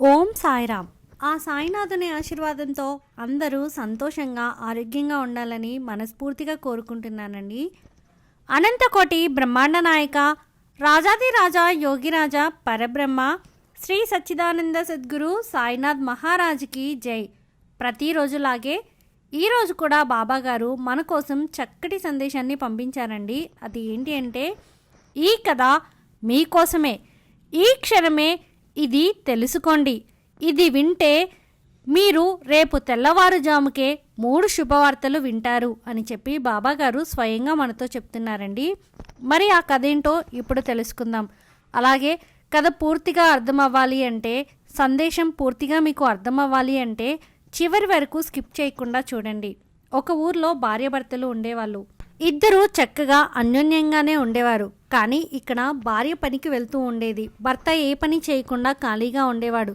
ఓం సాయిరామ్. ఆ సాయినాథుని ఆశీర్వాదంతో అందరూ సంతోషంగా ఆరోగ్యంగా ఉండాలని మనస్ఫూర్తిగా కోరుకుంటున్నానండి. అనంతకోటి బ్రహ్మాండ నాయక రాజాదిరాజా యోగిరాజా పరబ్రహ్మ శ్రీ సచ్చిదానంద సద్గురు సాయినాథ్ మహారాజుకి జై. ప్రతిరోజులాగే ఈరోజు కూడా బాబాగారు మన కోసం చక్కటి సందేశాన్ని పంపించారండి. అది ఏంటి అంటే ఈ కథ మీకోసమే ఈ క్షణమే ఇది తెలుసుకోండి. ఇది వింటే మీరు రేపు తెల్లవారుజాముకే మూడు శుభవార్తలు వింటారు అని చెప్పి బాబాగారు స్వయంగా మనతో చెప్తున్నారండి. మరి ఆ కథ ఏంటో ఇప్పుడు తెలుసుకుందాం. అలాగే కథ పూర్తిగా అర్థమవ్వాలి అంటే సందేశం పూర్తిగా మీకు అర్థమవ్వాలి అంటే చివరి వరకు స్కిప్ చేయకుండా చూడండి. ఒక ఊర్లో భార్యాభర్తలు ఉండేవాళ్ళు. ఇద్దరు చక్కగా అన్యోన్యంగానే ఉండేవారు. కానీ ఇక్కడ భార్య పనికి వెళ్తూ ఉండేది. భర్త ఏ పని చేయకుండా ఖాళీగా ఉండేవాడు.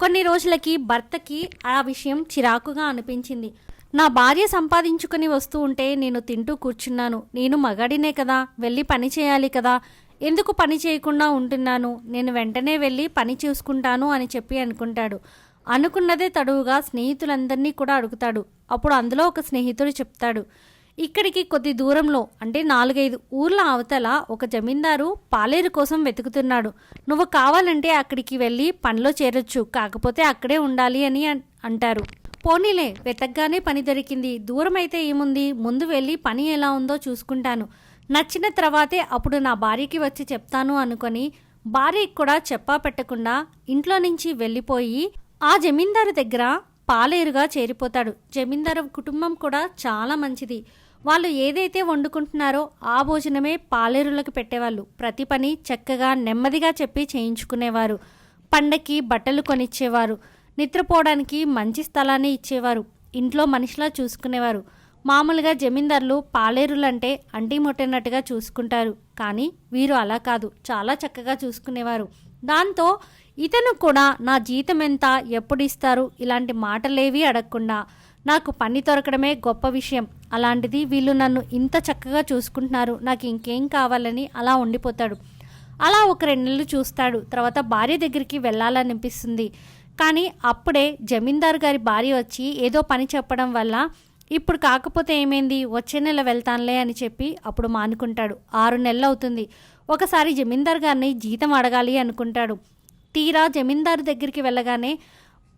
కొన్ని రోజులకి భర్తకి ఆ విషయం చిరాకుగా అనిపించింది. నా భార్య సంపాదించుకుని వస్తూ ఉంటే నేను తింటూ కూర్చున్నాను. నేను మగాడినే కదా వెళ్ళి పని చేయాలి కదా. ఎందుకు పని చేయకుండా ఉంటున్నాను? నేను వెంటనే వెళ్ళి పని చూసుకుంటాను అని చెప్పి అనుకుంటాడు. అనుకున్నదే తడువుగా స్నేహితులందరినీ కూడా అడుగుతాడు. అప్పుడు అందులో ఒక స్నేహితుడు చెప్తాడు. ఇక్కడికి కొద్ది దూరంలో అంటే నాలుగైదు ఊర్ల అవతల ఒక జమీందారు పాలేరు కోసం వెతుకుతున్నాడు. నువ్వు కావాలంటే అక్కడికి వెళ్ళి పనిలో చేరొచ్చు కాకపోతే అక్కడే ఉండాలి అని అంటారు. పోనీలే వెతగ్గానే పని దొరికింది. దూరం అయితే ఏముంది? ముందు వెళ్ళి పని ఎలా ఉందో చూసుకుంటాను. నచ్చిన తర్వాతే అప్పుడు నా భార్యకి వచ్చి చెప్తాను అనుకొని భార్యకి కూడా చెప్పా పెట్టకుండా ఇంట్లో నుంచి వెళ్ళిపోయి ఆ జమీందారు దగ్గర పాలేరుగా చేరిపోతాడు. జమీందారు కుటుంబం కూడా చాలా మంచిది. వాళ్ళు ఏదైతే వండుకుంటున్నారో ఆ భోజనమే పాలేరులకు పెట్టేవాళ్ళు. ప్రతి పని చక్కగా నెమ్మదిగా చెప్పి చేయించుకునేవారు. పండక్కి బట్టలు కొనిచ్చేవారు. నిద్రపోవడానికి మంచి స్థలాన్ని ఇచ్చేవారు. ఇంట్లో మనిషిలా చూసుకునేవారు. మామూలుగా జమీందారులు పాలేరులంటే అంటి ముట్టినట్టుగా చూసుకుంటారు. కానీ వీరు అలా కాదు. చాలా చక్కగా చూసుకునేవారు. దాంతో ఇతను కూడా నా జీతం ఎంత ఎప్పుడు ఇస్తారు ఇలాంటి మాటలేవి అడగకుండా. నాకు పని దొరకడమే గొప్ప విషయం. అలాంటిది వీళ్ళు నన్ను ఇంత చక్కగా చూసుకుంటున్నారు. నాకు ఇంకేం కావాలని అలా ఉండిపోతాడు. అలా ఒక రెండు నెలలు చూస్తాడు. తర్వాత భార్య దగ్గరికి వెళ్ళాలనిపిస్తుంది. కానీ అప్పుడే జమీందారు గారి భార్య వచ్చి ఏదో పని చెప్పడం వల్ల ఇప్పుడు కాకపోతే ఏమైంది? వచ్చే నెల వెళ్తానులే అని చెప్పి అప్పుడు మానుకుంటాడు. ఆరు నెలలు అవుతుంది ఒకసారి జమీందార్ గారిని జీతం అడగాలి అనుకుంటాడు. తీరా జమీందారు దగ్గరికి వెళ్ళగానే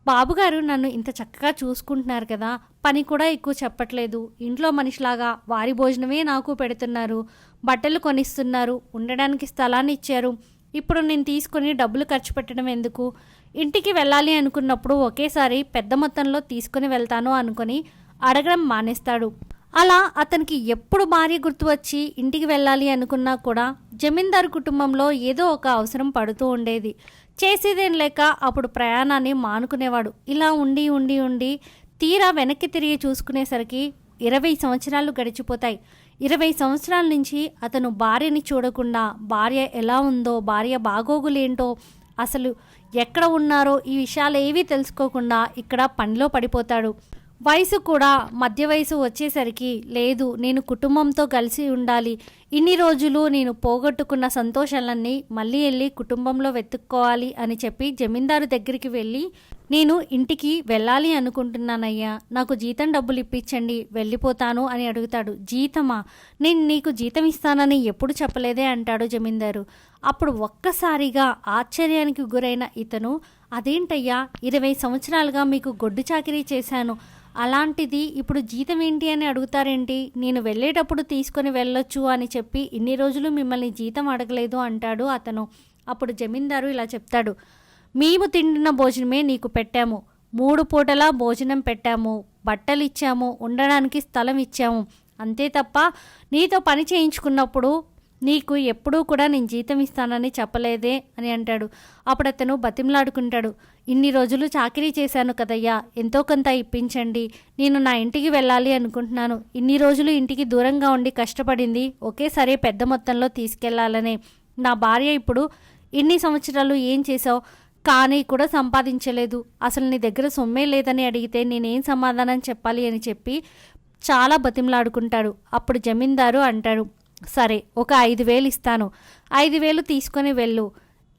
బాబుగారు నన్ను ఇంత చక్కగా చూసుకుంటున్నారు కదా పని కూడా ఎక్కువ చెప్పట్లేదు. ఇంట్లో మనిషిలాగా వారి భోజనమే నాకు పెడుతున్నారు. బట్టలు కొనిస్తున్నారు. ఉండడానికి స్థలాన్ని ఇచ్చారు. ఇప్పుడు నేను తీసుకొని డబ్బులు ఖర్చు పెట్టడం ఎందుకు? ఇంటికి వెళ్ళాలి అనుకున్నప్పుడు ఒకేసారి పెద్ద మొత్తంలో తీసుకుని వెళ్తాను అనుకొని అడగడం మానేస్తాడు. అలా అతనికి ఎప్పుడు భార్య గుర్తు వచ్చి ఇంటికి వెళ్ళాలి అనుకున్నా కూడా జమీందారు కుటుంబంలో ఏదో ఒక అవసరం పడుతూ ఉండేది. చేసేదేం లేక అప్పుడు ప్రయాణాన్ని మానుకునేవాడు. ఇలా ఉండి ఉండి ఉండి తీరా వెనక్కి తిరిగి చూసుకునేసరికి ఇరవై సంవత్సరాలు గడిచిపోతాయి. ఇరవై సంవత్సరాల నుంచి అతను భార్యని చూడకుండా భార్య ఎలా ఉందో భార్య బాగోగులేంటో అసలు ఎక్కడ ఉన్నారో ఈ విషయాలు ఏవీ తెలుసుకోకుండా ఇక్కడ పనిలో పడిపోతాడు. వయసు కూడా మధ్య వయసు వచ్చేసరికి లేదు నేను కుటుంబంతో కలిసి ఉండాలి. ఇన్ని రోజులు నేను పోగొట్టుకున్న సంతోషాలన్నీ మళ్ళీ వెళ్ళి కుటుంబంలో వెతుక్కోవాలి అని చెప్పి జమీందారు దగ్గరికి వెళ్ళి నేను ఇంటికి వెళ్ళాలి అనుకుంటున్నానయ్యా నాకు జీతం డబ్బులు ఇప్పించండి వెళ్ళిపోతాను అని అడుగుతాడు. జీతమా? నేను నీకు జీతం ఇస్తానని ఎప్పుడు చెప్పలేదే అంటాడు జమీందారు. అప్పుడు ఒక్కసారిగా ఆశ్చర్యానికి గురైన ఇతను అదేంటయ్యా ఇరవై సంవత్సరాలుగా మీకు గొడ్డు చాకరీ చేశాను. అలాంటిది ఇప్పుడు జీతం ఏంటి అని అడుగుతారేంటి? నేను వెళ్ళేటప్పుడు తీసుకొని వెళ్ళొచ్చు అని చెప్పి ఇన్ని రోజులు మిమ్మల్ని జీతం అడగలేదు అంటాడు అతను. అప్పుడు జమీందారు ఇలా చెప్తాడు. మేము తింటున్న భోజనమే నీకు పెట్టాము. మూడు పూటలా భోజనం పెట్టాము. బట్టలు ఇచ్చాము ఉండడానికి స్థలం ఇచ్చాము. అంతే తప్ప నీతో పని చేయించుకున్నప్పుడు నీకు ఎప్పుడూ కూడా నేను జీతం ఇస్తానని చెప్పలేదే అని అంటాడు. అప్పుడు అతను బతిమలాడుకుంటాడు. ఇన్ని రోజులు చాకరీ చేశాను కదయ్యా ఎంతో కొంత ఇప్పించండి. నేను నా ఇంటికి వెళ్ళాలి అనుకుంటున్నాను. ఇన్ని రోజులు ఇంటికి దూరంగా ఉండి కష్టపడింది ఒకేసారి పెద్ద మొత్తంలో తీసుకెళ్ళాలనే. నా భార్య ఇప్పుడు ఇన్ని సంవత్సరాలు ఏం చేశావు? కానీ కూడా సంపాదించలేదు. అసలు నీ దగ్గర సొమ్మే లేదని అడిగితే నేనేం సమాధానం చెప్పాలి అని చెప్పి చాలా బతిమలాడుకుంటాడు. అప్పుడు జమీందారు అంటాడు సరే ఒక ఐదు వేలు ఇస్తాను. ఐదు వేలు తీసుకొని వెళ్ళు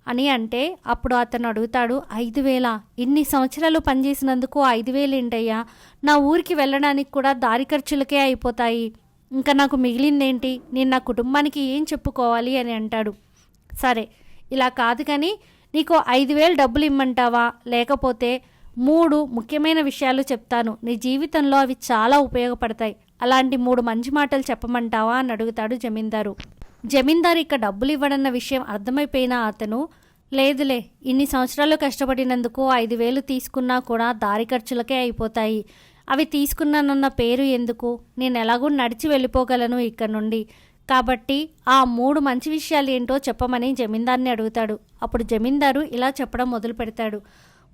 అని అంటే అప్పుడు అతను అడుగుతాడు ఐదు వేల? ఇన్ని సంవత్సరాలు పనిచేసినందుకు ఐదు వేలు ఏంటయ్యా నా ఊరికి వెళ్ళడానికి కూడా దారి ఖర్చులకే అయిపోతాయి. ఇంకా నాకు మిగిలిందేంటి? నేను నా కుటుంబానికి ఏం చెప్పుకోవాలి? అని అంటాడు. సరే ఇలా కాదు కానీ నీకు ఐదు వేలు డబ్బులు ఇమ్మంటావా? లేకపోతే మూడు ముఖ్యమైన విషయాలు చెప్తాను. నీ జీవితంలో అవి చాలా ఉపయోగపడతాయి. అలాంటి మూడు మంచి మాటలు చెప్పమంటావా అని అడుగుతాడు జమీందారు. జమీందారు ఇక డబ్బులు ఇవ్వడన్న విషయం అర్థమైపోయిన అతను లేదులే ఇన్ని సంవత్సరాలు కష్టపడినందుకు ఐదు వేలు తీసుకున్నా కూడా దారి ఖర్చులకే అయిపోతాయి. అవి తీసుకున్నానన్న పేరు ఎందుకు? నేను ఎలాగో నడిచి వెళ్ళిపోగలను ఇక్కడ నుండి. కాబట్టి ఆ మూడు మంచి విషయాలు ఏంటో చెప్పమని జమీందార్ని అడుగుతాడు. అప్పుడు జమీందారు ఇలా చెప్పడం మొదలు పెడతాడు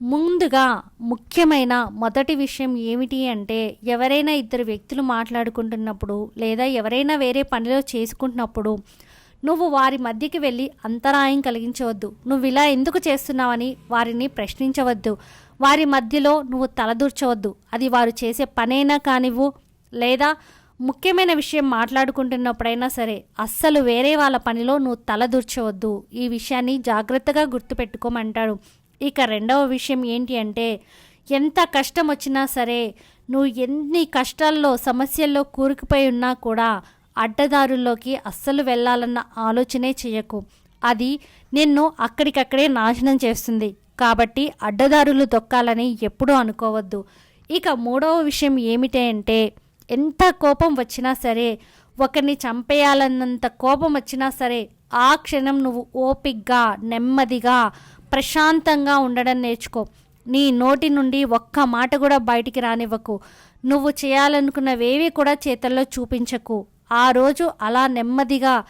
ముందుగా ముఖ్యమైన మొదటి విషయం ఏమిటి అంటే ఎవరైనా ఇద్దరు వ్యక్తులు మాట్లాడుకుంటున్నప్పుడు లేదా ఎవరైనా వేరే పనిలో చేసుకుంటున్నప్పుడు నువ్వు వారి మధ్యకి వెళ్ళి అంతరాయం కలిగించవద్దు. నువ్వు ఇలా ఎందుకు చేస్తున్నావని వారిని ప్రశ్నించవద్దు. వారి మధ్యలో నువ్వు తలదూర్చవద్దు. అది వారు చేసే పనైనా కానివ్వు లేదా ముఖ్యమైన విషయం మాట్లాడుకుంటున్నప్పుడైనా సరే అస్సలు వేరే వాళ్ళ పనిలో నువ్వు తలదూర్చవద్దు. ఈ విషయాన్ని జాగ్రత్తగా గుర్తుపెట్టుకోమంటాడు. ఇక రెండవ విషయం ఏంటి అంటే ఎంత కష్టం వచ్చినా సరే నువ్వు ఎన్ని కష్టాల్లో సమస్యల్లో కూరుకుపోయి ఉన్నా కూడా అడ్డదారుల్లోకి అస్సలు వెళ్ళాలన్న ఆలోచనే చేయకు అది నిన్ను అక్కడికక్కడే నాశనం చేస్తుంది. కాబట్టి అడ్డదారులు దొక్కాలని ఎప్పుడూ అనుకోవద్దు. ఇక మూడవ విషయం ఏమిటి అంటే ఎంత కోపం వచ్చినా సరే ఒకరిని చంపేయాలన్నంత కోపం వచ్చినా సరే ఆ క్షణం నువ్వు ఓపిగ్గా నెమ్మదిగా ప్రశాంతంగా ఉండడం నేర్చుకో. నీ నోటి నుండి ఒక్క మాట కూడా బయటికి రానివ్వకు. నువ్వు చేయాలనుకున్నవేవి కూడా చేతల్లో చూపించకు. ఆ రోజు అలా నెమ్మదిగా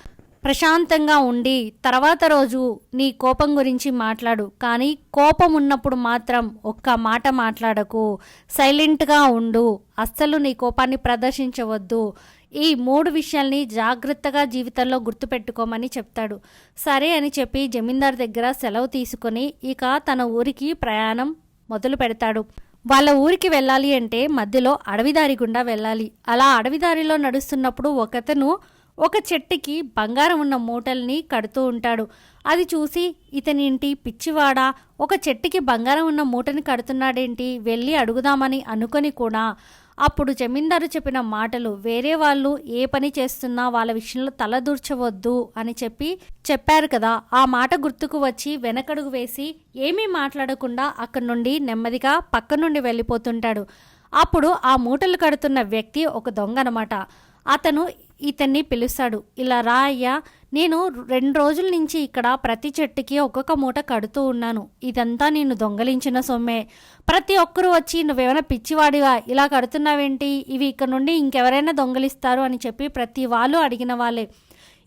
ప్రశాంతంగా ఉండి తర్వాత రోజు నీ కోపం గురించి మాట్లాడు. కానీ కోపం ఉన్నప్పుడు మాత్రం ఒక్క మాట మాట్లాడకు. సైలెంట్గా ఉండు. అస్సలు నీ కోపాన్ని ప్రదర్శించవద్దు. ఈ మూడు విషయాల్ని జాగ్రత్తగా జీవితంలో గుర్తుపెట్టుకోమని చెప్తాడు. సరే అని చెప్పి జమీందార్ దగ్గర సెలవు తీసుకొని ఇక తన ఊరికి ప్రయాణం మొదలు పెడతాడు. వాళ్ళ ఊరికి వెళ్ళాలి అంటే మధ్యలో అడవిదారి గుండా వెళ్ళాలి. అలా అడవిదారిలో నడుస్తున్నప్పుడు ఒకతను ఒక చెట్టుకి బంగారం ఉన్న మూటల్ని కడుతూ ఉంటాడు. అది చూసి ఇతనింటి పిచ్చివాడా? పిచ్చివాడ ఒక చెట్టుకి బంగారం ఉన్న మూటని కడుతున్నాడేంటి? వెళ్ళి అడుగుదామని అనుకొని కూడా అప్పుడు జమీందారు చెప్పిన మాటలు వేరే వాళ్ళు ఏ పని చేస్తున్నా వాళ్ళ విషయంలో తలదూర్చవద్దు అని చెప్పి చెప్పారు కదా. ఆ మాట గుర్తుకు వచ్చి వెనకడుగు వేసి ఏమీ మాట్లాడకుండా అక్కడి నుండి నెమ్మదిగా పక్క నుండి వెళ్ళిపోతుంటాడు. అప్పుడు ఆ మూటలు కడుతున్న వ్యక్తి ఒక దొంగ అనమాట అతను ఇతన్ని పిలుస్తాడు. ఇలా రా అయ్యా నేను రెండు రోజుల నుంచి ఇక్కడ ప్రతి చెట్టుకి ఒక్కొక్క మూట కడుతూ ఉన్నాను. ఇదంతా నేను దొంగలించిన సొమ్మే. ప్రతి ఒక్కరూ వచ్చి నువ్వేమైనా పిచ్చివాడివా? ఇలా కడుతున్నావేంటి? ఇవి ఇక్కడ నుండి ఇంకెవరైనా దొంగలిస్తారు అని చెప్పి ప్రతి వాళ్ళు అడిగిన వాళ్ళే.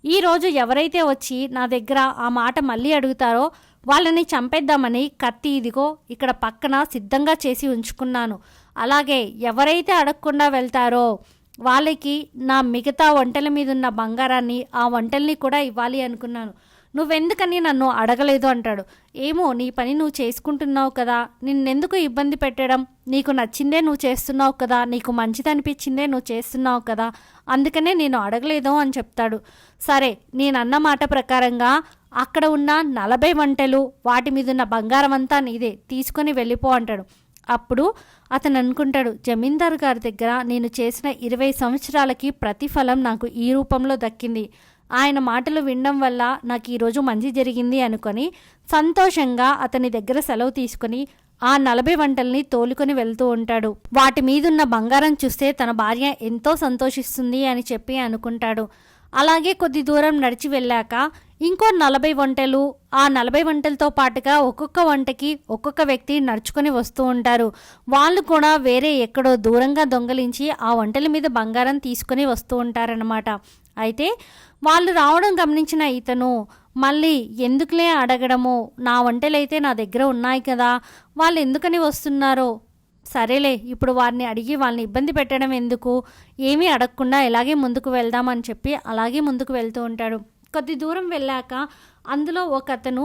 ఈరోజు ఎవరైతే వచ్చి నా దగ్గర ఆ మాట మళ్ళీ అడుగుతారో వాళ్ళని చంపేద్దామని కత్తి ఇదిగో ఇక్కడ పక్కన సిద్ధంగా చేసి ఉంచుకున్నాను. అలాగే ఎవరైతే అడగకుండా వెళ్తారో వాళ్ళకి నా మిగతా వంటల మీద ఉన్న బంగారాన్ని ఆ వంటల్ని కూడా ఇవ్వాలి అనుకున్నాను. నువ్వెందుకని నన్ను అడగలేదు అంటాడు. ఏమో నీ పని నువ్వు చేసుకుంటున్నావు కదా. నిన్నెందుకు ఇబ్బంది పెట్టడం? నీకు నచ్చిందే నువ్వు చేస్తున్నావు కదా. నీకు మంచిది అనిపించిందే నువ్వు చేస్తున్నావు కదా. అందుకనే నేను అడగలేదు అని చెప్తాడు. సరే నేను అన్న మాట ప్రకారంగా అక్కడ ఉన్న నలభై వంటలు వాటి మీద ఉన్న బంగారం అంతా నీదే. తీసుకొని వెళ్ళిపో అంటాడు. అప్పుడు అతను అనుకుంటాడు జమీందారు గారి దగ్గర నేను చేసిన ఇరవై సంవత్సరాలకి ప్రతిఫలం నాకు ఈ రూపంలో దక్కింది. ఆయన మాటలు వినడం వల్ల నాకు ఈరోజు మంచి జరిగింది అనుకొని సంతోషంగా అతని దగ్గర సెలవు తీసుకుని ఆ నలభై వంటల్ని తోలుకొని వెళ్తూ ఉంటాడు. వాటి మీదున్న బంగారం చూస్తే తన భార్య ఎంతో సంతోషిస్తుంది అని చెప్పి అనుకుంటాడు. అలాగే కొద్ది దూరం నడిచి వెళ్ళాక ఇంకో నలభై వంటలు. ఆ నలభై వంటలతో పాటుగా ఒక్కొక్క వంటకి ఒక్కొక్క వ్యక్తి నడుచుకొని వస్తూ ఉంటారు. వాళ్ళు కూడా వేరే ఎక్కడో దూరంగా దొంగలించి ఆ వంటల మీద బంగారం తీసుకొని వస్తూ ఉంటారనమాట అయితే వాళ్ళు రావడం గమనించిన ఇతను మళ్ళీ ఎందుకులే అడగడము? నా వంటలైతే నా దగ్గర ఉన్నాయి కదా. వాళ్ళు ఎందుకని వస్తున్నారో? సరేలే ఇప్పుడు వారిని అడిగి వాళ్ళని ఇబ్బంది పెట్టడం ఎందుకు? ఏమీ అడగకుండా ఇలాగే ముందుకు వెళ్దామని చెప్పి అలాగే ముందుకు వెళ్తూ ఉంటాడు. కొద్ది దూరం వెళ్ళాక అందులో ఒక అతను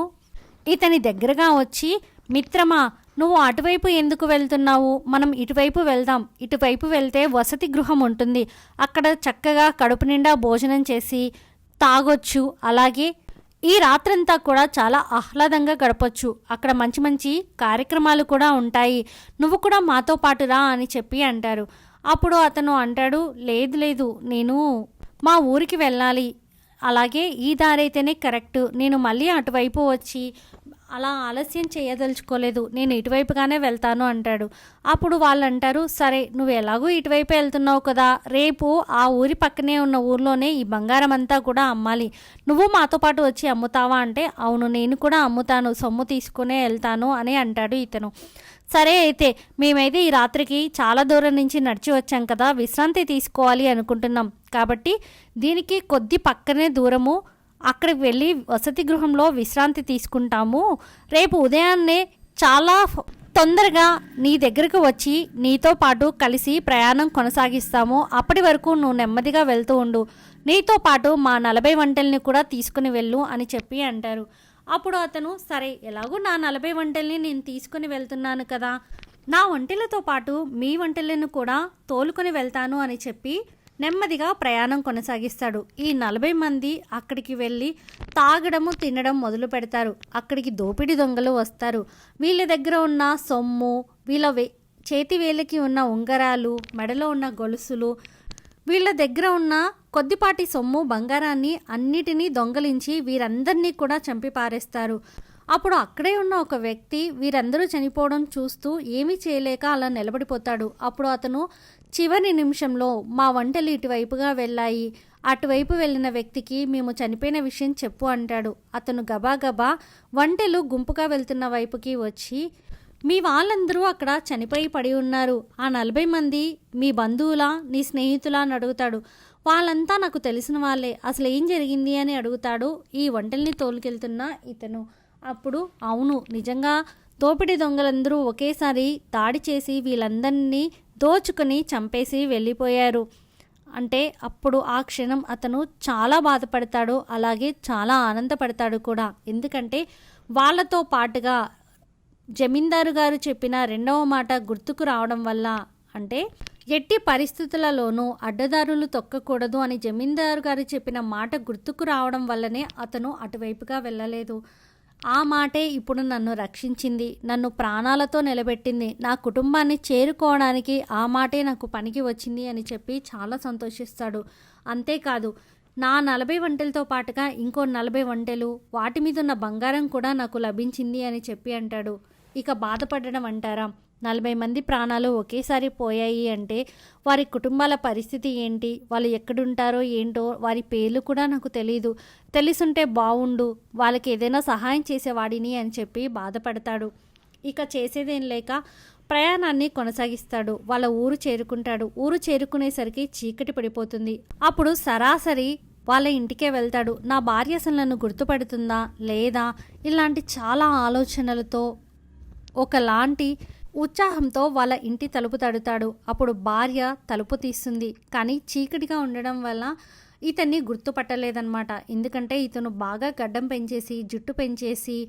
ఇతని దగ్గరగా వచ్చి మిత్రమా నువ్వు అటువైపు ఎందుకు వెళ్తున్నావు? మనం ఇటువైపు వెళ్దాం. ఇటువైపు వెళ్తే వసతి గృహం ఉంటుంది. అక్కడ చక్కగా కడుపు నిండా భోజనం చేసి తాగొచ్చు. అలాగే ఈ రాత్రంతా కూడా చాలా ఆహ్లాదంగా గడపొచ్చు. అక్కడ మంచి మంచి కార్యక్రమాలు కూడా ఉంటాయి. నువ్వు కూడా మాతో పాటు రా అని చెప్పి అంటారు. అప్పుడు అతను అంటాడు లేదు లేదు. నేను మా ఊరికి వెళ్ళాలి. అలాగే ఈ దారి అయితేనే కరెక్ట్. నేను మళ్ళీ అటువైపు వచ్చి అలా ఆలస్యం చేయదలుచుకోలేదు. నేను ఇటువైపుగానే వెళ్తాను అంటాడు. అప్పుడు వాళ్ళు అంటారు సరే నువ్వు ఎలాగో ఇటువైపు వెళ్తున్నావు కదా. రేపు ఆ ఊరి పక్కనే ఉన్న ఊర్లోనే ఈ బంగారం అంతా కూడా అమ్మాలి. నువ్వు మాతో పాటు వచ్చి అమ్ముతావా? అంటే అవును నేను కూడా అమ్ముతాను. సొమ్ము తీసుకునే వెళ్తాను అని అంటాడు ఇతను. సరే అయితే మేమైతే ఈ రాత్రికి చాలా దూరం నుంచి నడిచి వచ్చాం కదా. విశ్రాంతి తీసుకోవాలి అనుకుంటున్నాం. కాబట్టి దీనికి కొద్ది పక్కనే దూరము అక్కడికి వెళ్ళి వసతి గృహంలో విశ్రాంతి తీసుకుంటాము. రేపు ఉదయాన్నే చాలా తొందరగా నీ దగ్గరకు వచ్చి నీతో పాటు కలిసి ప్రయాణం కొనసాగిస్తాము. అప్పటి వరకు నువ్వు నెమ్మదిగా వెళ్తూ ఉండు. నీతో పాటు మా నలభై వంటల్ని కూడా తీసుకుని వెళ్ళు అని చెప్పి అంటారు. అప్పుడు అతను సరే ఎలాగో నా నలభై వంటల్ని నేను తీసుకుని వెళ్తున్నాను కదా. నా వంటలతో పాటు మీ వంటలను కూడా తోలుకొని వెళ్తాను అని చెప్పి నెమ్మదిగా ప్రయాణం కొనసాగిస్తాడు. ఈ నలభై మంది అక్కడికి వెళ్ళి తాగడము తినడం మొదలు పెడతారు. అక్కడికి దోపిడీ దొంగలు వస్తారు. వీళ్ళ దగ్గర ఉన్న సొమ్ము వీళ్ళ వే చేతి వేలకి ఉన్న ఉంగరాలు మెడలో ఉన్న గొలుసులు వీళ్ళ దగ్గర ఉన్న కొద్దిపాటి సొమ్ము బంగారాన్ని అన్నిటినీ దొంగలించి వీరందరినీ కూడా చంపి పారేస్తారు. అప్పుడు అక్కడే ఉన్న ఒక వ్యక్తి వీరందరూ చనిపోవడం చూస్తూ ఏమీ చేయలేక అలా నిలబడిపోతాడు. అప్పుడు అతను చివరి నిమిషంలో మా వంటలు ఇటువైపుగా వెళ్ళాయి. అటువైపు వెళ్ళిన వ్యక్తికి మేము చనిపోయిన విషయం చెప్పు అంటాడు. అతను గబాగబా వంటలు గుంపుగా వెళ్తున్న వైపుకి వచ్చి మీ వాళ్ళందరూ అక్కడ చనిపోయి పడి ఉన్నారు. ఆ నలభై మంది మీ బంధువులా నీ స్నేహితులా అని అడుగుతాడు. వాళ్ళంతా నాకు తెలిసిన వాళ్ళే. అసలు ఏం జరిగింది అని అడుగుతాడు ఈ వంటల్ని తోలుకెళ్తున్న ఇతను. అప్పుడు అవును నిజంగా దోపిడీ దొంగలందరూ ఒకేసారి దాడి చేసి వీళ్ళందరినీ దోచుకొని చంపేసి వెళ్ళిపోయారు. అంటే అప్పుడు ఆ క్షణం అతను చాలా బాధపడతాడు అలాగే చాలా ఆనందపడతాడు కూడా. ఎందుకంటే వాళ్ళతో పాటుగా జమీందారు గారు చెప్పిన రెండవ మాట గుర్తుకు రావడం వల్ల అంటే ఎట్టి పరిస్థితులలోనూ అడ్డదారులు తొక్కకూడదు అని జమీందారు గారు చెప్పిన మాట గుర్తుకు రావడం వల్లనే అతను అటువైపుగా వెళ్ళలేదు. ఆ మాటే ఇప్పుడు నన్ను రక్షించింది నన్ను ప్రాణాలతో నిలబెట్టింది నా కుటుంబాన్ని చేరుకోవడానికి ఆ మాటే నాకు పనికి వచ్చింది అని చెప్పి చాలా సంతోషిస్తాడు. అంతేకాదు నా నలభై వంటలతో పాటుగా ఇంకో నలభై వంటలు వాటి మీద ఉన్న బంగారం కూడా నాకు లభించింది అని చెప్పి అంటాడు. ఇక బాధపడడం అంటారా? నలభై మంది ప్రాణాలు ఒకేసారి పోయాయి అంటే వారి కుటుంబాల పరిస్థితి ఏంటి? వాళ్ళు ఎక్కడుంటారో ఏంటో? వారి పేర్లు కూడా నాకు తెలియదు తెలిసుంటే బావుండు. వాళ్ళకి ఏదైనా సహాయం చేసేవాడిని అని చెప్పి బాధపడతాడు. ఇక చేసేదేం లేక ప్రయాణాన్ని కొనసాగిస్తాడు. వాళ్ళ ఊరు చేరుకుంటాడు. ఊరు చేరుకునేసరికి చీకటి పడిపోతుంది. అప్పుడు సరాసరి వాళ్ళ ఇంటికే వెళ్తాడు. నా భార్య అసలు నన్ను గుర్తుపడుతుందా? లేదా? ఇలాంటి చాలా ఆలోచనలతో ఒకలాంటి ఉత్సాహంతో వాళ్ళ ఇంటి తలుపు తడుతాడు. అప్పుడు భార్య తలుపు తీస్తుంది. కానీ చీకటిగా ఉండడం వల్ల ఇతన్ని గుర్తుపట్టలేదన్నమాట. ఎందుకంటే ఇతను బాగా గడ్డం పెంచేసి జుట్టు పెంచేసి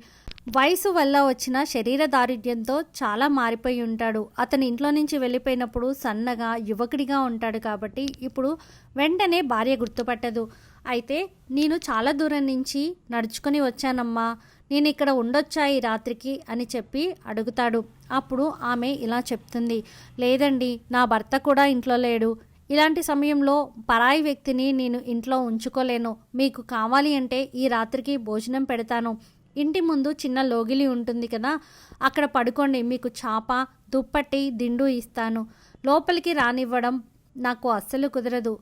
వయసు వల్ల వచ్చిన శరీర దారుఢ్యంతో చాలా మారిపోయి ఉంటాడు. అతని ఇంట్లో నుంచి వెళ్ళిపోయినప్పుడు సన్నగా యువకుడిగా ఉంటాడు కాబట్టి ఇప్పుడు వెంటనే భార్య గుర్తుపట్టదు. అయితే నేను చాలా దూరం నుంచి నడుచుకొని వచ్చానమ్మా. నేను ఇక్కడ ఉండొచ్చా ఈ రాత్రికి అని చెప్పి అడుగుతాడు. అప్పుడు ఆమె ఇలా చెప్తుంది. లేదండి నా భర్త కూడా ఇంట్లో లేడు. ఇలాంటి సమయంలో పరాయి వ్యక్తిని నేను ఇంట్లో ఉంచుకోలేను. మీకు కావాలి అంటే ఈ రాత్రికి భోజనం పెడతాను. ఇంటి ముందు చిన్న లోగిలి ఉంటుంది కదా అక్కడ పడుకోండి. మీకు చాప దుప్పటి దిండు ఇస్తాను. లోపలికి రానివ్వడం నాకు అస్సలు కుదరదు.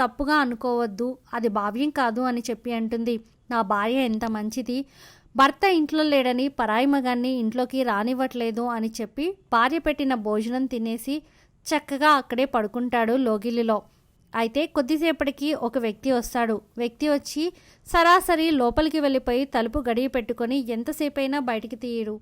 తప్పుగా అనుకోవద్దు. అది భావ్యం కాదు అని చెప్పి అంటుంది. నా భార్య ఎంత మంచిది? భర్త ఇంట్లో లేడని పరాయి మగాన్ని ఇంట్లోకి రానివ్వట్లేదు అని చెప్పి భార్య పెట్టిన భోజనం తినేసి చక్కగా అక్కడే పడుకుంటాడు లోగిలిలో. అయితే కొద్దిసేపటికి ఒక వ్యక్తి వస్తాడు. వ్యక్తి వచ్చి సరాసరి లోపలికి వెళ్ళిపోయి తలుపు గడియ పెట్టుకొని ఎంతసేపైనా బయటికి తీయడు.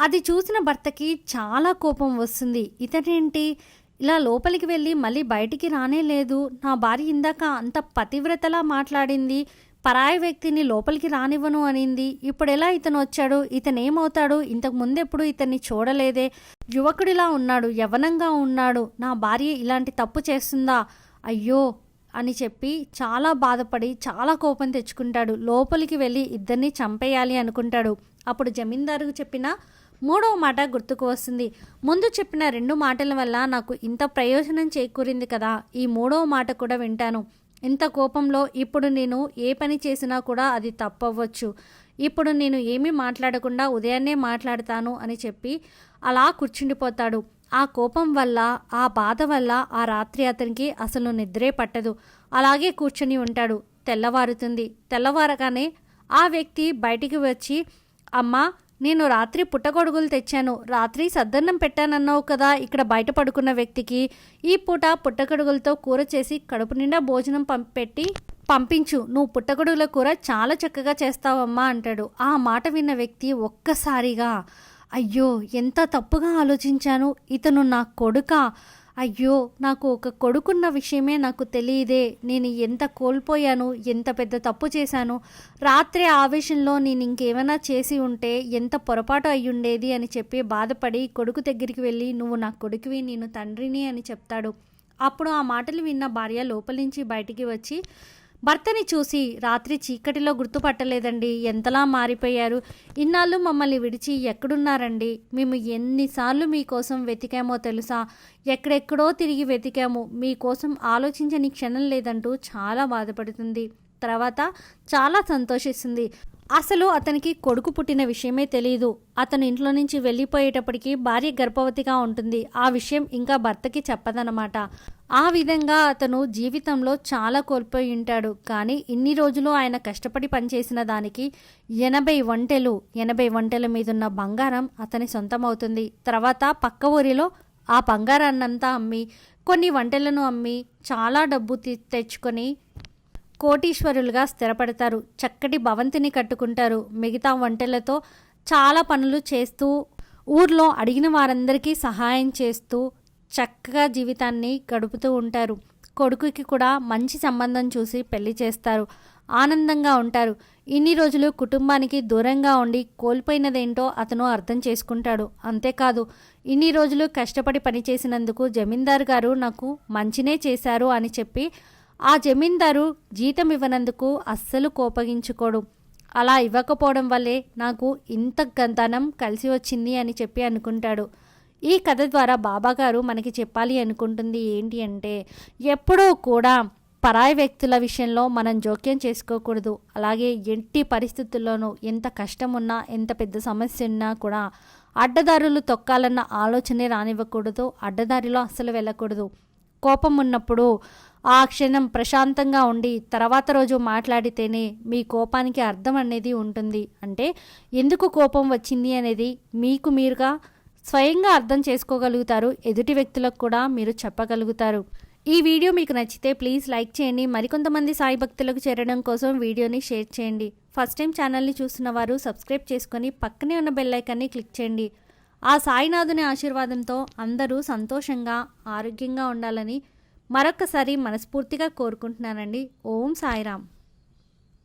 అది చూసిన భర్తకి చాలా కోపం వస్తుంది. ఇతనేంటి? ఇలా లోపలికి వెళ్ళి మళ్ళీ బయటికి రానే లేదు నా భార్య ఇందాక అంత పతివ్రతలా మాట్లాడింది. పరాయి వ్యక్తిని లోపలికి రానివ్వను అనింది. ఇప్పుడు ఎలా ఇతను వచ్చాడు? ఇతను ఏమవుతాడు? ఇంతకు ముందెప్పుడు ఇతన్ని చూడలేదే. యువకుడిలా ఉన్నాడు యవనంగా ఉన్నాడు. నా భార్య ఇలాంటి తప్పు చేస్తుందా? అయ్యో అని చెప్పి చాలా బాధపడి చాలా కోపం తెచ్చుకుంటాడు. లోపలికి వెళ్ళి ఇద్దరిని చంపేయాలి అనుకుంటాడు. అప్పుడు జమీందారు చెప్పిన మూడవ మాట గుర్తుకు వస్తుంది. ముందు చెప్పిన రెండు మాటల వల్ల నాకు ఇంత ప్రయోజనం చేకూరింది కదా. ఈ మూడవ మాట కూడా వింటాను. ఇంత కోపంలో ఇప్పుడు నేను ఏ పని చేసినా కూడా అది తప్పవచ్చు. ఇప్పుడు నేను ఏమీ మాట్లాడకుండా ఉదయాన్నే మాట్లాడతాను అని చెప్పి అలా కూర్చుండిపోతాడు. ఆ కోపం వల్ల ఆ బాధ వల్ల ఆ రాత్రి అతనికి అసలు నిద్రే పట్టదు. అలాగే కూర్చొని ఉంటాడు. తెల్లవారుతుంది. తెల్లవారగానే ఆ వ్యక్తి బయటికి వచ్చి అమ్మ నేను రాత్రి పుట్టగొడుగులు తెచ్చాను. రాత్రి సద్దన్నం పెట్టానన్నావు కదా ఇక్కడ బయట పడుకున్న వ్యక్తికి. ఈ పూట పుట్టగొడుగులతో కూర చేసి కడుపు నిండా భోజనం పంపెట్టి పంపించు. నువ్వు పుట్టగొడుగుల కూర చాలా చక్కగా చేస్తావమ్మా అంటాడు. ఆ మాట విన్న వ్యక్తి ఒక్కసారిగా అయ్యో ఎంత తప్పుగా ఆలోచించాను. ఇతను నా కొడుక. అయ్యో నాకు ఒక కొడుకున్న విషయమే నాకు తెలియదే. నేను ఎంత కోల్పోయాను ఎంత పెద్ద తప్పు చేశాను. రాత్రి ఆవేశంలో నేను ఇంకేమైనా చేసి ఉంటే ఎంత పొరపాటు అయ్యుండేది అని చెప్పి బాధపడి కొడుకు దగ్గరికి వెళ్ళి నువ్వు నా కొడుకువి నేను తండ్రిని అని చెప్తాడు. అప్పుడు ఆ మాటలు విన్న భార్య లోపలించి బయటికి వచ్చి భర్తని చూసి రాత్రి చీకటిలో గుర్తుపట్టలేదండి. ఎంతలా మారిపోయారు? ఇన్నాళ్ళు మమ్మల్ని విడిచి ఎక్కడున్నారండి? మేము ఎన్నిసార్లు మీకోసం వెతికామో తెలుసా? ఎక్కడెక్కడో తిరిగి వెతికాము. మీకోసం ఆలోచించని క్షణం లేదంటూ చాలా బాధపడుతుంది. తర్వాత చాలా సంతోషిస్తుంది. అసలు అతనికి కొడుకు పుట్టిన విషయమే తెలియదు అతను ఇంట్లో నుంచి వెళ్ళిపోయేటప్పటికి భార్య గర్భవతిగా ఉంటుంది. ఆ విషయం ఇంకా భర్తకి చెప్పదనమాట ఆ విధంగా అతను జీవితంలో చాలా కోల్పోయి ఉంటాడు. కానీ ఇన్ని రోజులు ఆయన కష్టపడి పనిచేసిన దానికి ఎనభై వంటెలు ఎనభై వంటల మీదున్న బంగారం అతని సొంతమవుతుంది. తర్వాత పక్క ఊరిలో ఆ బంగారాన్నంతా అమ్మి కొన్ని వంటలను అమ్మి చాలా డబ్బు తెచ్చుకొని కోటీశ్వరులుగా స్థిరపడతారు. చక్కటి భవంతిని కట్టుకుంటారు. మిగతా వంటలతో చాలా పనులు చేస్తూ ఊర్లో అడిగిన వారందరికీ సహాయం చేస్తూ చక్కగా జీవితాన్ని గడుపుతూ ఉంటారు. కొడుకుకి కూడా మంచి సంబంధం చూసి పెళ్ళి చేస్తారు. ఆనందంగా ఉంటారు. ఇన్ని రోజులు కుటుంబానికి దూరంగా ఉండి కోల్పోయినదేంటో అతను అర్థం చేసుకుంటాడు. అంతేకాదు ఇన్ని రోజులు కష్టపడి పనిచేసినందుకు జమీందారు గారు నాకు మంచినే చేశారు అని చెప్పి ఆ జమీందారు జీతం ఇవ్వనందుకు అస్సలు కోపగించుకోడు. అలా ఇవ్వకపోవడం వల్లే నాకు ఇంత గంధనం కలిసి వచ్చింది అని చెప్పి అనుకుంటాడు. ఈ కథ ద్వారా బాబాగారు మనకి చెప్పాలి అనుకుంటుంది ఏంటి అంటే ఎప్పుడూ కూడా పరాయి వ్యక్తుల విషయంలో మనం జోక్యం చేసుకోకూడదు. అలాగే ఎట్టి పరిస్థితుల్లోనూ ఎంత కష్టం ఉన్నా ఎంత పెద్ద సమస్య ఉన్నా కూడా అడ్డదారులు తొక్కాలన్న ఆలోచనే రానివ్వకూడదు. అడ్డదారిలో అస్సలు వెళ్ళకూడదు. కోపం ఉన్నప్పుడు ఆ క్షణం ప్రశాంతంగా ఉండి తర్వాత రోజు మాట్లాడితేనే మీ కోపానికి అర్థం అనేది ఉంటుంది. అంటే ఎందుకు కోపం వచ్చింది అనేది మీకు మీరుగా స్వయంగా అర్థం చేసుకోగలుగుతారు. ఎదుటి వ్యక్తులకు కూడా మీరు చెప్పగలుగుతారు. ఈ వీడియో మీకు నచ్చితే ప్లీజ్ లైక్ చేయండి. మరికొంతమంది సాయి భక్తులకు చేరడం కోసం వీడియోని షేర్ చేయండి. ఫస్ట్ టైం ఛానల్ని చూస్తున్న వారు సబ్స్క్రైబ్ చేసుకొని పక్కనే ఉన్న బెల్లైకాన్ని క్లిక్ చేయండి. ఆ సాయినాథుని ఆశీర్వాదంతో అందరూ సంతోషంగా ఆరోగ్యంగా ఉండాలని మరొకసారి మనస్ఫూర్తిగా కోరుకుంటున్నానండి. ఓం సాయిరామ్.